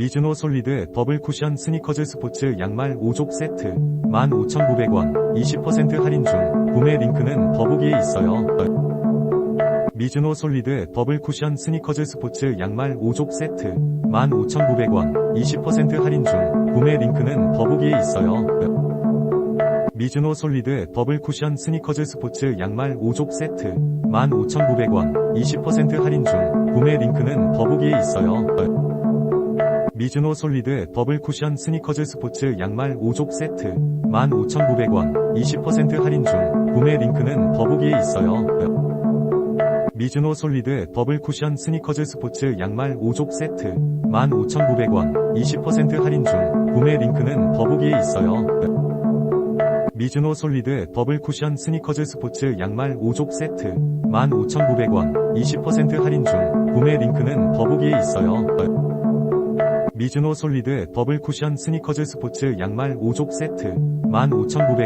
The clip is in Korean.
미즈노 솔리드 더블 쿠션 스니커즈 스포츠 양말 5족 세트 15,900원 20% 할인 중 구매 링크는 더보기에 있어요. 미즈노 솔리드 더블 쿠션 스니커즈 스포츠 양말 5족 세트 15,900원 20% 할인 중 구매 링크는 더보기에 있어요. 미즈노 솔리드 더블 쿠션 스니커즈 스포츠 양말 5족 세트 15,900원 20% 할인 중 구매 링크는 더보기에 있어요. 미즈노 솔리드 더블 쿠션 스니커즈 스포츠 양말 5족 세트 15,900원 20% 할인 중 구매 링크는 더보기에 있어요. 미즈노 솔리드 더블 쿠션 스니커즈 스포츠 양말 5족 세트 15,900원 20% 할인 중 구매 링크는 더보기에 있어요. 미즈노 솔리드 더블 쿠션 스니커즈 스포츠 양말 5족 세트 15,900원 20% 할인 중 구매 링크는 더보기에 있어요. 미즈노 솔리드 더블 쿠션 스니커즈 스포츠 양말 5족 세트 15,900원